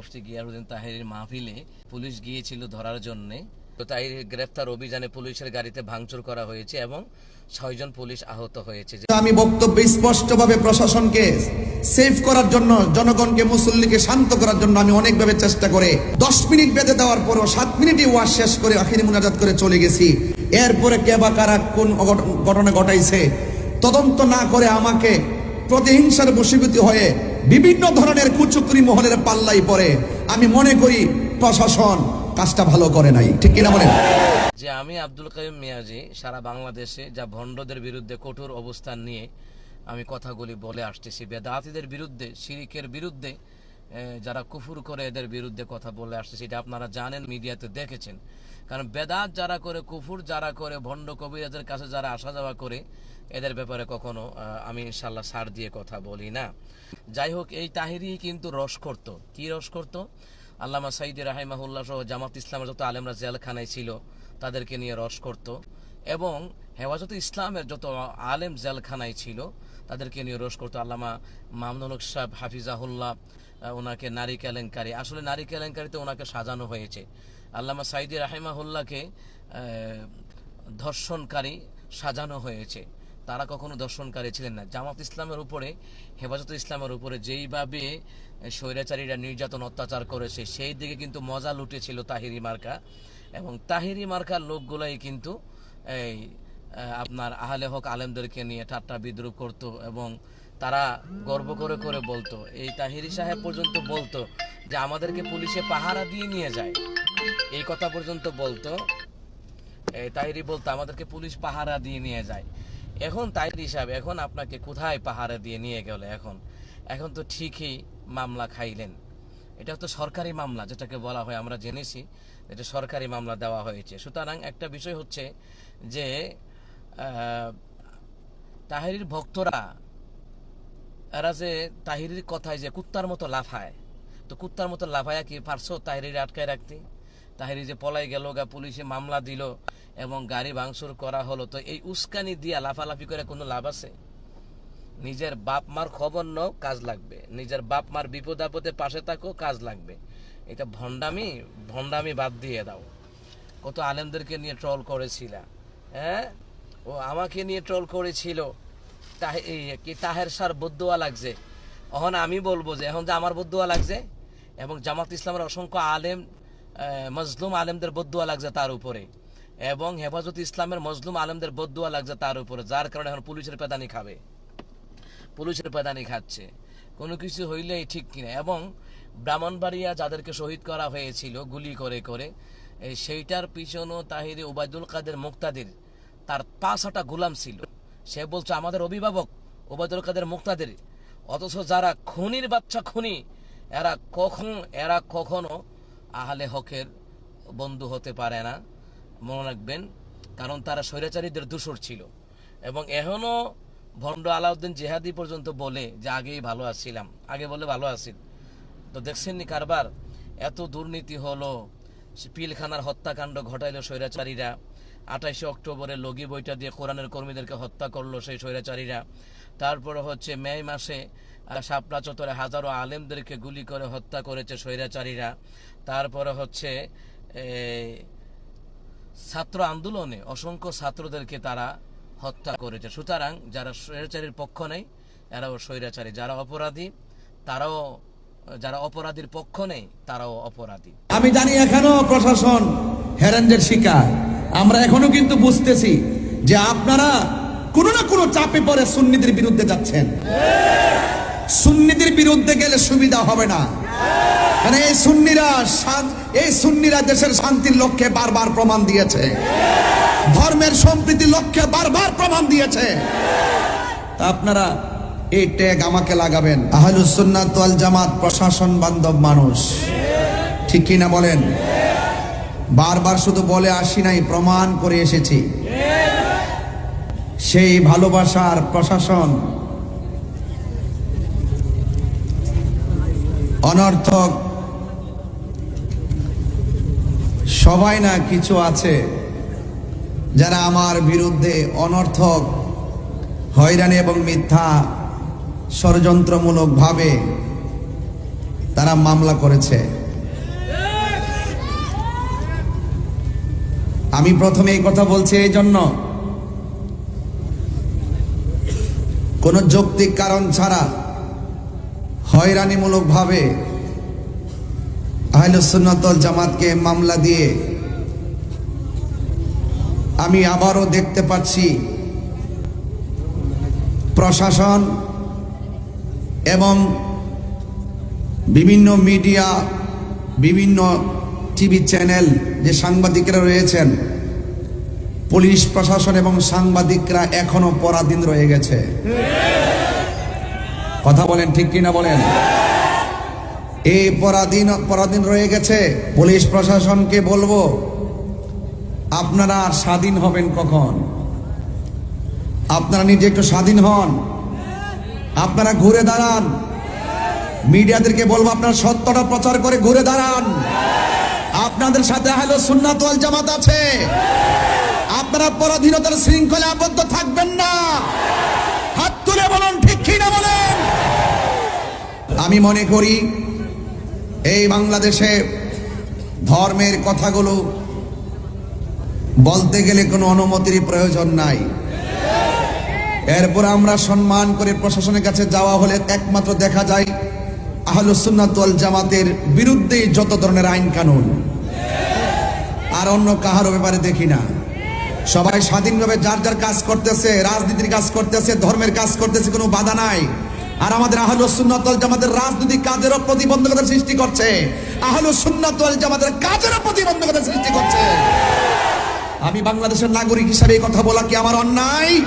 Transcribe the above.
মুফতি গিয়ারুদ্দিন তাহিরের মাহফিলে পুলিশ গিয়েছিল ধরার জন্য। তো তাহিরের গ্রেফতার অভিযানে পুলিশের গাড়িতে ভাঙচুর করা হয়েছে এবং ছয়জন পুলিশ আহত হয়েছে। আমি বক্তব্যে স্পষ্টভাবে প্রশাসনকে সেভ করার জন্য, জনগণকে, মুসল্লিকে শান্ত করার জন্য আমি অনেকভাবে চেষ্টা করে, দশ মিনিট বেঁধে দেওয়ার পরও সাত মিনিটই ওয়াশ শেষ করে আখিরি মুনাজাত করে চলে গেছি। এরপরে কে বা কারা কোন ঘটনা ঘটাইছে, তদন্ত না করে আমাকে প্রতিহিংসার বশীভূত হয়ে বিভিন্ন ধরনের কুচুকরি মহলের পাল্লাই পরে আমি মনে করি প্রশাসন কাজটা ভালো করে নাই। ঠিক কিনা বলেন? যে আমি আব্দুল কাইম মিয়াজি, সারা বাংলাদেশে যা ভণ্ডদের বিরুদ্ধে কঠোর অবস্থান নিয়ে আমি কথাগুলি বলে আসতেছি। বেদাতিদের বিরুদ্ধে, শিরিকের বিরুদ্ধে যারা কুফুর করে এদের বিরুদ্ধে কথা বলে আসছে, সেটা আপনারা জানেন, মিডিয়াতে দেখেছেন। কারণ বেদাত যারা করে, কুফুর যারা করে, ভণ্ড কবিরাজের কাছে যারা আসা যাওয়া করে, এদের ব্যাপারে কখনো আমি ইনশাল্লাহ সার দিয়ে কথা বলি না। যাই হোক, এই তাহিরি কিন্তু রস করত কি রস করত আল্লামা সাইদি রাহিমাহুল্লাহ সহ জামাত ইসলামের যত আলেমরা জেলখানায় ছিল, তাদেরকে নিয়ে রস করত এবং হেফাজত ইসলামের যত আলেম জেলখানায় ছিল, তাদেরকে নিয়ে রস করতো আল্লামা মামনুল সাহেব হাফিজাহুল্লাহ ওনাকে নারী কেলেঙ্কারি। আসলে নারী কেলেঙ্কারিতে ওনাকে সাজানো হয়েছে। আল্লামা সাইদি রাহিমাহুল্লাহকে ধর্ষণকারী সাজানো হয়েছে। তারা কখনো দর্শনকারী ছিলেন না। জামাত ইসলামের উপরে, হেফাজত ইসলামের উপরে যেইভাবে স্বৈরাচারীরা নির্যাতন, অত্যাচার করেছে, সেই দিকে কিন্তু মজা লুটেছিল তাহিরি মার্কা। এবং তাহিরি মার্কার লোকগুলাই কিন্তু, এই আপনার আহলে হক আলেমদেরকে নিয়ে ঠাট্টা বিদ্রুপ করত এবং তারা গর্ব করে করে বলতো, এই তাহিরি সাহেব পর্যন্ত বলতো যে আমাদেরকে পুলিশে পাহারা দিয়ে নিয়ে যায়। এই কথা পর্যন্ত বলতো, এই তাইরি বলতো, আমাদেরকে পুলিশ পাহারা দিয়ে নিয়ে যায়। এখন তাইরি সাহেব, এখন আপনাকে কোথায় পাহারা দিয়ে নিয়ে গেল এখন? এখন তো ঠিকই মামলা খাইলেন। এটা তো সরকারি মামলা, যেটাকে বলা হয়, আমরা জেনেছি এটা সরকারি মামলা দেওয়া হয়েছে। সুতরাং একটা বিষয় হচ্ছে যে তাহিরির ভক্তরা এরা যে তাহিরির কথায় যে কুত্তার মতো লাফায়, তো কুত্তার মতো লাফায়া কি পারছ তাহিরির আটকায় রাখতে? তাহিরি যে পলাই গেল, গা পুলিশে মামলা দিল এবং গাড়ি ভাঙচুর করা হলো, তো এই উস্কানি দিয়া লাফালাফি করে কোনো লাভ আছে? নিজের বাপ মার খবর নাও, কাজ লাগবে। নিজের বাপ মার বিপদ আপদে পাশে থাকো, কাজ লাগবে। এটা ভণ্ডামি ভণ্ডামি বাদ দিয়ে দাও। কত আলেমদেরকে নিয়ে ট্রল করেছিলা হ্যাঁ? ও আমাকে নিয়ে ট্রল করেছিল। কি তাহের সার বদুয়া লাগছে। এখন আমি বলব যে, এখন যে আমার বদুয়া লাগছে, এবং জামাত ইসলামের অসংখ্য আলেম মজলুম আলেমদের বদুয়া লাগছে তার উপরে, এবং হেফাজত ইসলামের মজলুম আলেমদের বদুয়া লাগছে তার উপরে, যার কারণে এখন পুলিশের পেদানি খাবে। পুলিশের পেদানি খাচ্ছে। কোনো কিছু হইলেই ঠিক কিনা, এবং ব্রাহ্মণবাড়িয়া যাদেরকে শহীদ করা হয়েছিল গুলি করে করে সেইটার পিছনও তাহিরি ওবায়দুল কাদের মুক্তাদির, তার পাঁচটা গোলাম ছিল। সে বলছে, আমাদের অভিভাবক ওবায়দুল কাদের মুক্তাদের। অথচ যারা খুনির বাচ্চা খুনি, এরা কখন, এরা কখনো আহলে হকের বন্ধু হতে পারে না। মনে রাখবেন, কারণ তারা স্বৈরাচারীদের দূষর ছিল। এবং এখনও ভণ্ড আলাউদ্দিন জেহাদি পর্যন্ত বলে যে, আগেই ভালো আছিলাম। আগে বলে ভালো আছিল তো দেখছেননি কারবার? এত দুর্নীতি হলো, পিলখানার হত্যাকাণ্ড ঘটাইলো স্বৈরাচারীরা। আঠাইশে অক্টোবরে লগি বইটা দিয়ে কোরআনের কর্মীদেরকে হত্যা করল সেই স্বৈরাচারীরা। তারপরে হচ্ছে মে মাসে শাপলা চত্বরে হাজারো আলেমদেরকে গুলি করে হত্যা করেছে স্বৈরাচারীরা। তারপরে হচ্ছে ছাত্র আন্দোলনে অসংখ্য ছাত্রদেরকে তারা হত্যা করেছে। সুতরাং যারা স্বৈরাচারীর পক্ষ নেই, এরাও স্বৈরাচারী। যারা অপরাধী, তারাও যারা অপরাধীর পক্ষ নেই, তারাও অপরাধী। আমি জানি এখনও প্রশাসন হ্যারেঞ্জের শিকার। আমরা এখনও কিন্তু বুঝতেছি যে আপনারা কোনো না কোনো চাপে পড়ে সুন্নিদের বিরুদ্ধে যাচ্ছেন। সুন্নিদের বিরুদ্ধে গেলে সুবিধা হবে না। মানে এই সুন্নিরা এই সুন্নিরা দেশের শান্তির লক্ষ্যে বারবার প্রমাণ দিয়েছে। ধর্মের সম্প্রীতির লক্ষ্যে বারবার প্রমাণ দিয়েছে। তা আপনারা এই ট্যাগ আমাকে লাগাবেন। আহলুস সুন্নাত ওয়াল জামাত প্রশাসন বান্ধব মানুষ। ঠিক কি না বলেন? বারবার শুধু বলে আসি নাই, প্রমাণ করে এসেছি। সেই ভালোবাসার প্রশাসন অনর্থক সবাই না কিছু আছে যারা আমার বিরুদ্ধে অনর্থক, হয়রানি এবং মিথ্যা ষড়যন্ত্রমূলকভাবে তারা মামলা করেছে। আমি প্রথমে এই কথা বলছি এই জন্য, কোন যৌক্তিক কারণ ছাড়া হয়রানিমূলক ভাবে আহলুসুন্নতল জামাতকে মামলা দিয়ে আমি আবারও দেখতে পাচ্ছি প্রশাসন এবং বিভিন্ন মিডিয়া, বিভিন্ন টিভি চ্যানেল যে সাংবাদিকরা রয়েছেন, পুলিশ প্রশাসন এবং সাংবাদিকরা এখনও পরাধীন রয়ে গেছে। কথা বলেন ঠিক কিনা বলেন? এই পরাধীন পরাধীন রয়ে গেছে। পুলিশ প্রশাসনকে বলব, আপনারা স্বাধীন হবেন কখন? আপনারা নিজে একটু স্বাধীন হন। আপনারা ঘুরে দাঁড়ান। মিডিয়াদেরকে বলব, আপনারা সত্যটা প্রচার করে ঘুরে দাঁড়ান। আপনাদের সাথে হলো সুন্নাত জামাত আছে। আপনারা পরাধীনতার শৃঙ্খলে আবদ্ধ থাকবেন না। হাত তুলে বলুন, ঠিক কি না বলেন? আমি মনে করি, এই বাংলাদেশে ধর্মের কথাগুলো বলতে গেলে কোনো অনুমতির প্রয়োজন নাই। এরপর আমরা সম্মান করে প্রশাসনের কাছে যাওয়া হলে একমাত্র দেখা যায় আহলুসুন্নাতুল জামাতের বিরুদ্ধে যত ধরনের আইন কানুন। আর অন্য কাহারও ব্যাপারে দেখি না। সবাই স্বাধীনভাবে যার যার কাজ করতেছে, রাজনীতির কাজ করতেছে, ধর্মের কাজ করতেছে, কোনো বাধা নাই। আর আমাদের আহলুস সুন্নাতুল জামাতের রাজনৈতিক কাজেরও প্রতিবন্ধকতা সৃষ্টি করছে। আহলুস সুন্নাতুল জামাতের কাজেরও প্রতিবন্ধকতা সৃষ্টি করছে। আমি বাংলাদেশের নাগরিক হিসাবে এই কথা বলা কি আমার অন্যায়?